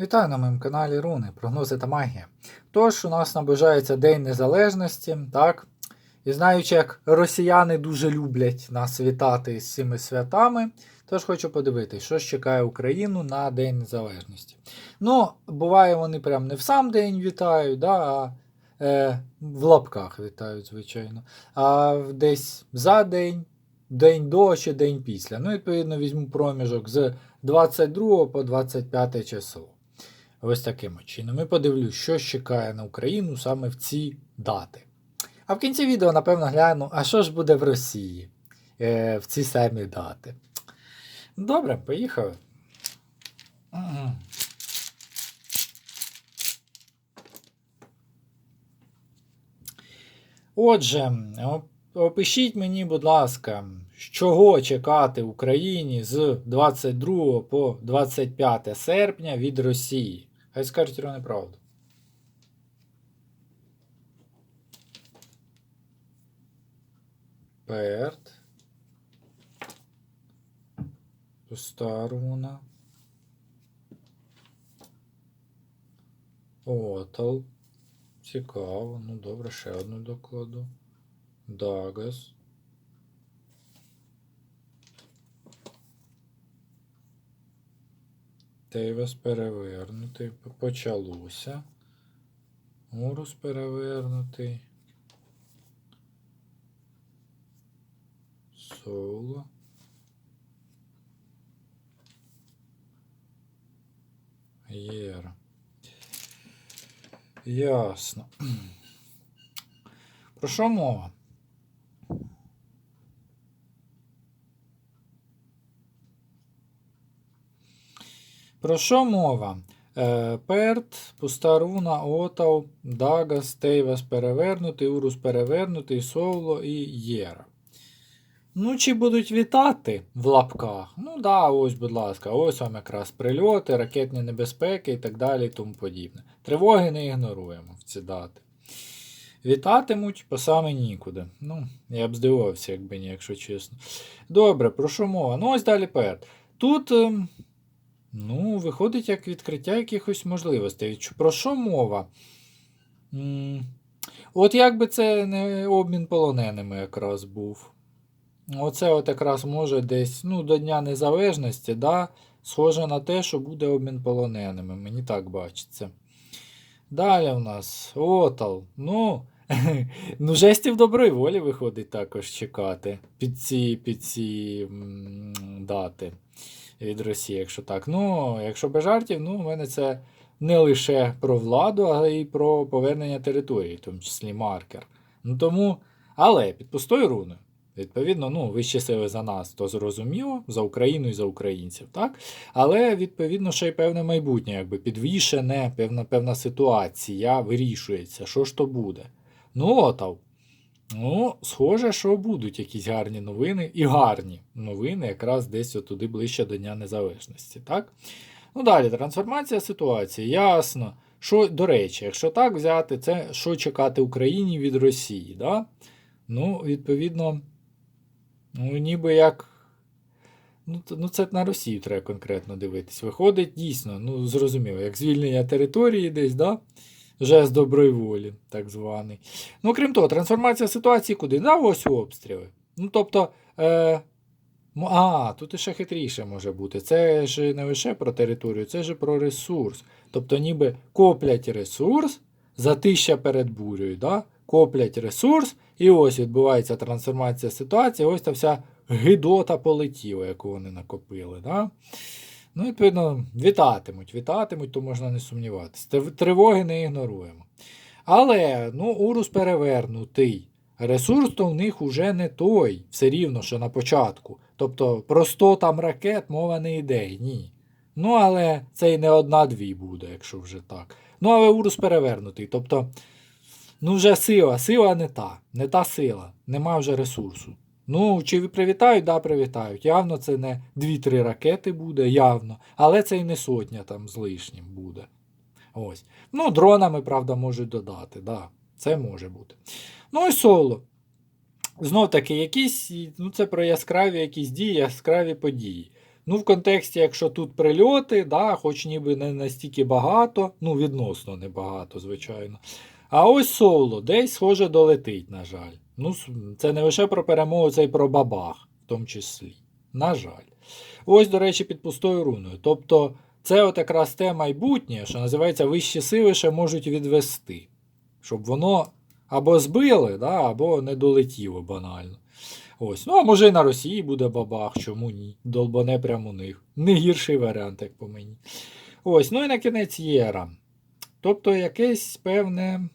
Вітаю на моєму каналі Руни, прогнози та магія. Тож, у нас наближається День Незалежності, так? І знаючи, як росіяни дуже люблять нас вітати з цими святами, тож хочу подивитись, що ж чекає Україну на День Незалежності. Ну, буває, вони прям не в сам день вітають, да, а е, в лапках вітають, звичайно. А десь за день, день до чи день після. Ну, відповідно, візьму проміжок з 22 по 25 число. Ось таким чином. І подивлюсь, що чекає на Україну саме в ці дати. А в кінці відео, напевно, гляну, а що ж буде в Росії е, в ці самі дати. Добре, поїхали. Отже, опишіть мені, будь ласка, чого чекати Україні з 22 по 25 серпня від Росії. Хай скажуть Ірона правду. Перт. Старуна. Отал. Цікаво. Ну добре, ще одну докладу. Дагас. Тейвес перевернутий. Почалося. Урус перевернутий. Соло. Єра. Ясно. Про що мова? Про що мова? Е, Перт, Пустаруна, Отав, Дагас, Тейвас перевернутий, Урус перевернутий, Соло і Єра. Ну, чи будуть вітати в лапках? Ну да, ось, будь ласка, ось вам якраз прильоти, ракетні небезпеки і так далі і тому подібне. Тривоги не ігноруємо в ці дати. Вітатимуть по саме нікуди. Ну, я б здивувався, якби ні, якщо чесно. Добре, про що мова? Ну, ось далі перед. Тут, ем, ну, виходить як відкриття якихось можливостей. Про що мова? От якби це не обмін полоненими якраз був. Оце от якраз може десь ну, до Дня Незалежності, да, схоже на те, що буде обмін полоненими. Мені так бачиться. Далі у нас Отал. Ну, ну жестів доброї волі виходить також чекати під ці, під ці м, дати від Росії, якщо так. Ну, якщо без жартів, ну, у мене це не лише про владу, але й про повернення території, в тому числі маркер. Ну тому, але під пустою руною. Відповідно, ну, вищі сили за нас, то зрозуміло, за Україну і за українців, так? Але, відповідно, ще й певне майбутнє, якби підвішене, певна, певна ситуація вирішується, що ж то буде. Ну, отав. Ну, схоже, що будуть якісь гарні новини, і гарні новини, якраз десь туди ближче до Дня Незалежності, так? Ну, далі, трансформація ситуації, ясно. Що, до речі, якщо так взяти, це що чекати Україні від Росії, да? Ну, відповідно, ну, ніби як. Ну, ну, це на Росію треба конкретно дивитись. Виходить, дійсно, ну, зрозуміло, як звільнення території десь, да? Жест доброї волі, так званий. Ну, крім того, трансформація ситуації куди? На ось обстріли. Ну, тобто, е, а, тут іще хитріше може бути. Це ж не лише про територію, це ж про ресурс. Тобто, ніби коплять ресурс, затища перед бурею, да? коплять ресурс, і ось відбувається трансформація ситуації, ось та вся гидота полетіла, яку вони накопили. Да? Ну, відповідно, вітатимуть, вітатимуть, то можна не сумніватися. Тривоги не ігноруємо. Але ну, урус перевернутий. Ресурс то в них уже не той, все рівно, що на початку. Тобто про 100 там ракет мова не йде, ні. Ну, але це й не одна-дві буде, якщо вже так. Ну, але урус перевернутий. Тобто, ну вже сила, сила не та, не та сила, нема вже ресурсу. Ну, чи привітають, да, привітають. Явно це не 2-3 ракети буде, явно. Але це і не сотня там з лишнім буде. Ось. Ну, дронами, правда, можуть додати, да. Це може бути. Ну і соло. Знов таки, якісь, ну це про яскраві якісь дії, яскраві події. Ну, в контексті, якщо тут прильоти, да, хоч ніби не настільки багато, ну, відносно небагато, звичайно. А ось соло, десь схоже долетить, на жаль. Ну, це не лише про перемогу, це й про бабах, в тому числі. На жаль. Ось, до речі, під пустою руною. Тобто, це от якраз те майбутнє, що називається вищі сили ще можуть відвести. Щоб воно або збили, да, або не долетіло банально. Ось. Ну, а може і на Росії буде бабах, чому ні? Долбане прямо у них. Не гірший варіант, як по мені. Ось, ну і на кінець Єра. Тобто якесь певне,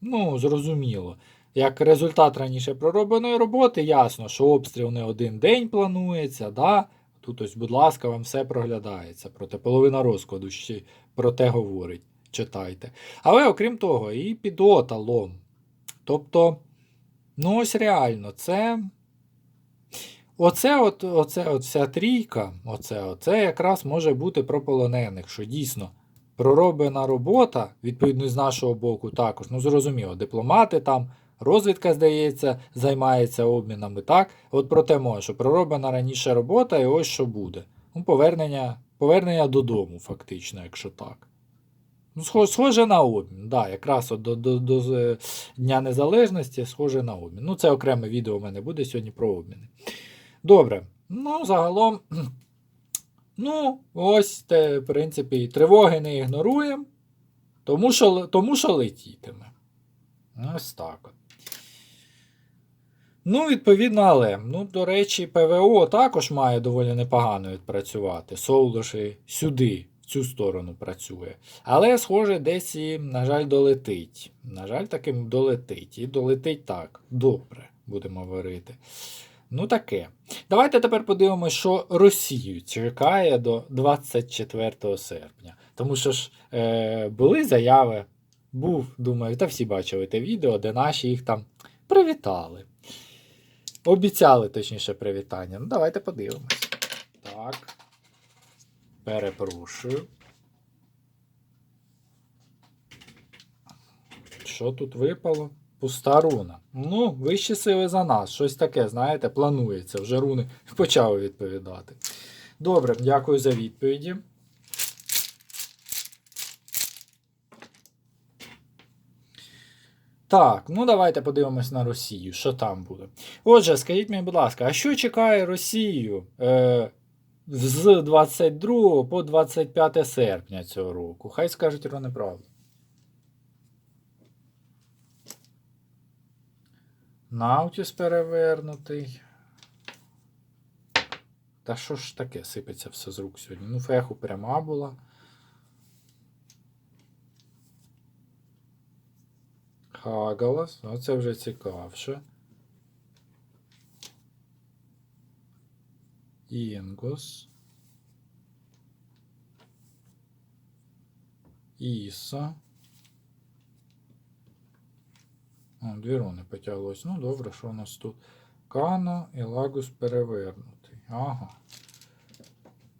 ну, зрозуміло. Як результат раніше проробленої роботи, ясно, що обстріл не один день планується, да? Тут ось, будь ласка, вам все проглядається. Проте половина розкладу ще про те говорить. Читайте. Але окрім того, і підота лом. Тобто, ну ось реально, це. Оце от, оце от вся трійка, оце, оце якраз може бути про полонених, що дійсно пророблена робота, відповідно з нашого боку, також, ну зрозуміло, дипломати там, розвідка, здається, займається обмінами, так? От про те може, що пророблена раніше робота, і ось що буде. Ну, повернення, повернення додому, фактично, якщо так. Ну, схоже, схоже на обмін. Да, якраз от до, до, до е, Дня Незалежності схоже на обмін. Ну, це окреме відео у мене буде сьогодні про обміни. Добре. Ну, загалом, ну, ось те, в принципі, тривоги не ігноруємо, тому що, тому що летітиме. Ось так от. Ну, відповідно, але, ну, до речі, ПВО також має доволі непогано відпрацювати. Соулоші сюди, в цю сторону працює. Але, схоже, десь і, на жаль, долетить. На жаль, таким долетить. І долетить так. Добре, будемо говорити. Ну, таке. Давайте тепер подивимося, що Росію чекає до 24 серпня. Тому що ж е, були заяви, був, думаю, та всі бачили те відео, де наші їх там привітали. Обіцяли, точніше, привітання. Ну, давайте подивимось. Так. Перепрошую. Що тут випало? Пуста руна. Ну, вищі сили за нас. Щось таке, знаєте, планується. Вже руни почали відповідати. Добре, дякую за відповіді. Так, ну давайте подивимось на Росію, що там буде. Отже, скажіть мені, будь ласка, а що чекає Росію е, з 22 по 25 серпня цього року? Хай скажуть про неправду. Наутіс перевернутий. Та що ж таке сипеться все з рук сьогодні? Ну, феху пряма була. Хагалас, оце вже цікавше. Інгус. Іса. О, дві руни потяглось. Ну, добре, що у нас тут? Кано і Лагус перевернутий. Ага.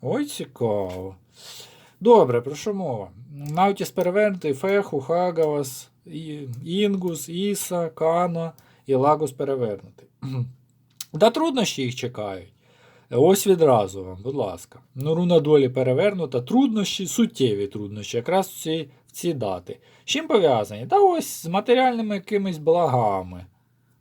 Ой, цікаво. Добре, про що мова? Наутіс перевернутий, Феху, Хагавас, Інгус, Іса, Кано і Лагус перевернутий. Да труднощі їх чекають. Ось відразу вам, будь ласка. Ну, руна долі перевернута. Труднощі, суттєві труднощі, якраз ці, ці дати. З чим пов'язані? Та ось з матеріальними якимись благами.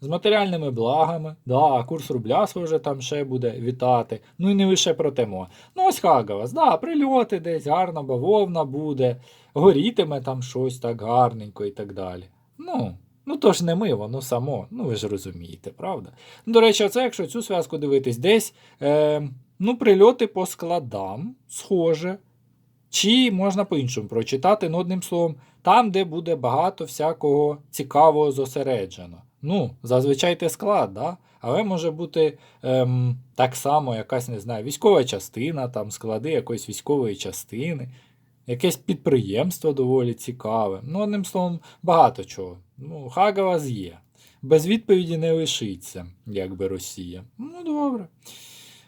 З матеріальними благами. Да, курс рубля схоже там ще буде вітати. Ну і не лише про те. Ну ось Хагавас, да, прильоти десь, гарна бавовна буде, горітиме там щось так гарненько і так далі. Ну, ну то ж не ми, воно само. Ну ви ж розумієте, правда? Ну, До речі, оце, якщо цю зв'язку дивитись, десь е, ну, прильоти по складам, схоже. Чи можна по-іншому прочитати, ну, одним словом, там, де буде багато всякого цікавого зосереджено. Ну, зазвичай те склад, да? але може бути ем, так само якась, не знаю, військова частина, там, склади якоїсь військової частини, якесь підприємство доволі цікаве. Ну, одним словом, багато чого. Ну, Хагавас є. Без відповіді не лишиться, якби Росія. Ну, добре.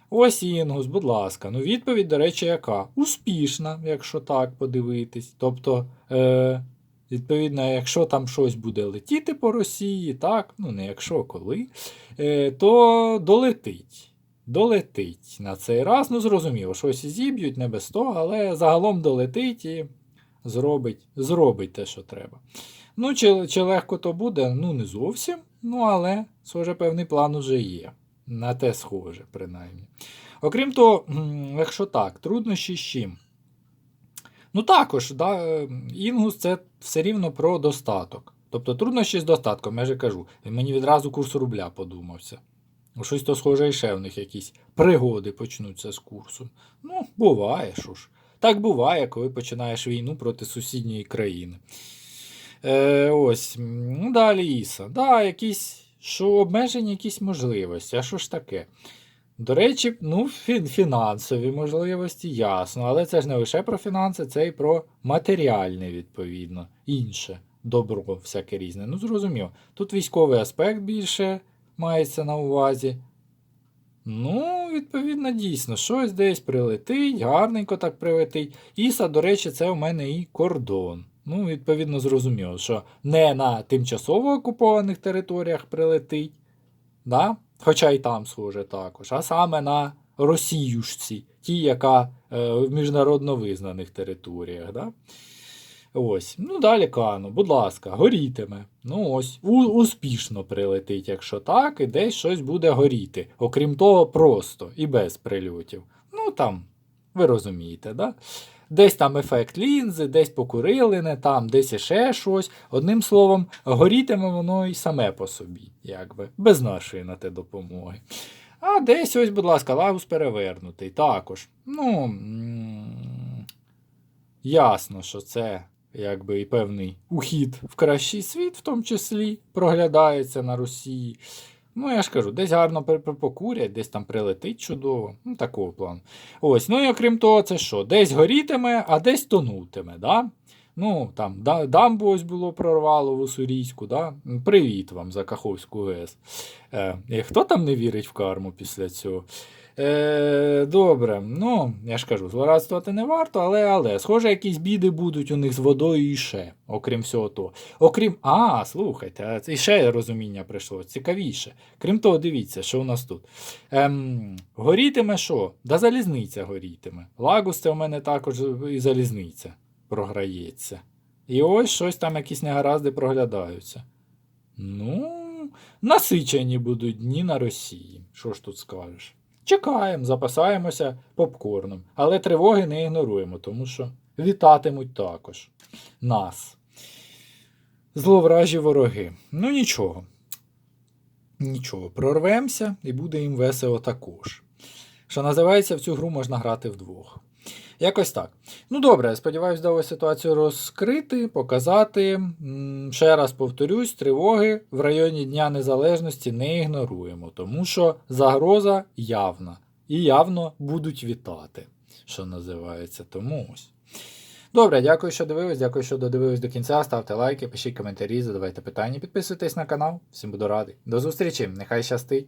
Ось Інгус, будь ласка. Ну, відповідь, до речі, яка? Успішна, якщо так подивитись. Тобто, е, відповідно, якщо там щось буде летіти по Росії, так, ну не якщо, коли, е, то долетить. долетить на цей раз. Ну, зрозуміло, щось зіб'ють, не без того, але загалом долетить і зробить, зробить те, що треба. Ну, чи, чи легко то буде? Ну, не зовсім. Ну, але, схоже, певний план уже є. На те схоже, принаймні. Окрім того, якщо так, труднощі з чим? Ну, також, да, е, інгус це все рівно про достаток. Тобто труднощі з достатком, я же кажу. І мені відразу курс рубля подумався. Ну, Щось то схоже, і ще в них якісь пригоди почнуться з курсу. Ну, буває, що ж. Так буває, коли починаєш війну проти сусідньої країни. Е, ось. Ну, далі Іса. Да, якісь, що обмежені якісь можливості. А що ж таке? До речі, ну, фінансові можливості, ясно. Але це ж не лише про фінанси, це і про матеріальне, відповідно, інше добро, всяке різне. Ну, зрозуміло. Тут військовий аспект більше мається на увазі. Ну, відповідно, дійсно, щось десь прилетить, гарненько так прилетить. Іса, до речі, це у мене і кордон. Ну, відповідно, зрозуміло, що не на тимчасово окупованих територіях прилетить, да? хоча й там схоже також, а саме на Росіюшці, ті, яка е, в міжнародно визнаних територіях. Да? Ось. Ну, далі Кану, будь ласка, горітиме. Ну ось, у, успішно прилетить, якщо так, і десь щось буде горіти. Окрім того, просто і без прильотів. Ну там, ви розумієте, да? Десь там ефект лінзи, десь покурили не там, десь іще щось. Одним словом, горітиме воно і саме по собі, якби, без нашої на те допомоги. А десь ось, будь ласка, лагус перевернутий. Також. Ну. Ясно, що це якби і певний ухід в кращий світ, в тому числі, проглядається на Росії. Ну, я ж кажу, десь гарно покурять, десь там прилетить чудово. Ну, такого плану. Ось, ну і окрім того, це що? Десь горітиме, а десь тонутиме, да? Ну, там дамбу ось було прорвало в Уссурійську, да? Привіт вам за Каховську ГЕС. Е, хто там не вірить в карму після цього? Е, добре, ну, я ж кажу, злорадствувати не варто, але, але, схоже, якісь біди будуть у них з водою і ще, окрім всього того. Окрім. А, слухайте, це ще розуміння прийшло, цікавіше. Крім того, дивіться, що у нас тут. Ем, горітиме що? Да залізниця горітиме. Лагус це у мене також і залізниця програється. І ось щось там якісь негаразди проглядаються. Ну, насичені будуть дні на Росії. Що ж тут скажеш? Чекаємо, запасаємося попкорном, але тривоги не ігноруємо, тому що вітатимуть також нас. Зловражі вороги. Ну нічого. Нічого, прорвемося і буде їм весело також. Що називається, в цю гру можна грати вдвох. Якось так. Ну добре, сподіваюсь, вдалося ситуацію розкрити, показати. Ще раз повторюсь, тривоги в районі Дня Незалежності не ігноруємо, тому що загроза явна. І явно будуть вітати, що називається. Тому ось. Добре, дякую, що дивились, дякую, що додивились до кінця. Ставте лайки, пишіть коментарі, задавайте питання, підписуйтесь на канал. Всім буду радий. До зустрічі, нехай щастить!